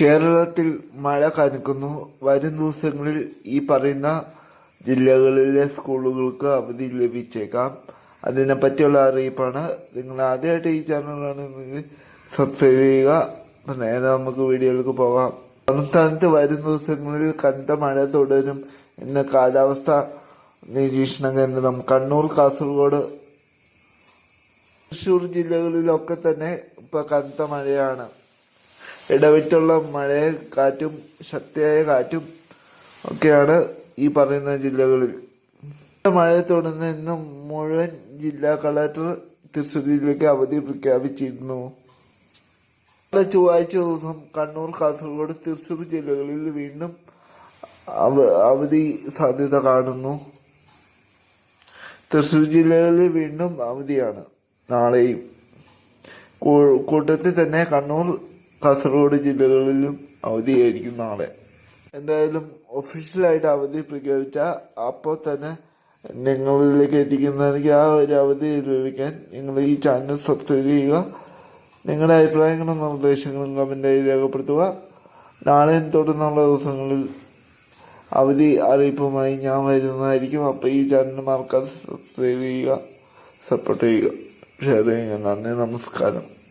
കേരളത്തിൽ മഴ കനക്കുന്നു. വരും ദിവസങ്ങളിൽ ഈ പറയുന്ന ജില്ലകളിലെ സ്കൂളുകൾക്ക് അവധി ലഭിച്ചേക്കാം. അതിനെ പറ്റിയുള്ള അറിയിപ്പാണ്. നിങ്ങൾ ആദ്യമായിട്ട് ഈ ചാനൽ കാണുന്നെങ്കിൽ സബ്സ്ക്രൈബ് ചെയ്യുക. നേരെ നമുക്ക് വീഡിയോയിലേക്ക് പോകാം. സംസ്ഥാനത്ത് വരും ദിവസങ്ങളിൽ കനത്ത മഴ തുടരും എന്ന കാലാവസ്ഥ നിരീക്ഷണ കേന്ദ്രം കണ്ണൂർ കാസർഗോഡ് തൃശൂർ ജില്ലകളിലൊക്കെ തന്നെ ഇപ്പൊ കനത്ത മഴയാണ്. ഇടവിട്ടുള്ള മഴയും കാറ്റും ശക്തിയായ കാറ്റും ഒക്കെയാണ് ഈ പറയുന്ന ജില്ലകളിൽ. മഴയെ തുടർന്ന് ഇന്ന് മുഴുവൻ ജില്ലാ കളക്ടർ തൃശ്ശൂർ ജില്ലയ്ക്ക് അവധി പ്രഖ്യാപിച്ചിരുന്നു. ചൊവ്വാഴ്ച ദിവസം കണ്ണൂർ കാസർഗോഡ് തൃശ്ശൂർ ജില്ലകളിൽ വീണ്ടും അവധി സാധ്യത കാണുന്നു. തൃശ്ശൂർ ജില്ലകളിൽ വീണ്ടും അവധിയാണ് നാളെയും. കൂട്ടത്തിൽ തന്നെ കണ്ണൂർ കാസർഗോഡ് ജില്ലകളിലും അവധിയായിരിക്കും നാളെ. എന്തായാലും ഒഫീഷ്യലായിട്ട് അവധി പ്രഖ്യാപിച്ച അപ്പോൾ തന്നെ നിങ്ങളിലേക്ക് എത്തിക്കുന്നതിന് ആ ഒരു അവധി ലഭിക്കാൻ നിങ്ങൾ ഈ ചാനൽ സബ്സ്ക്രൈബ് ചെയ്യുക. നിങ്ങളുടെ അഭിപ്രായങ്ങളും നിർദ്ദേശങ്ങളും കമന്റായി രേഖപ്പെടുത്തുക. നാളെയും തുടർന്നുള്ള ദിവസങ്ങളിൽ അവധി അറിയിപ്പുമായി ഞാൻ വരുന്നതായിരിക്കും. അപ്പോൾ ഈ ചാനൽ മറക്കാതെ സബ്സ്ക്രൈബ് ചെയ്യുക സപ്പോർട്ട് ചെയ്യുക. ഷെയർ ചെയ്യുക നന്ദി നമസ്കാരം.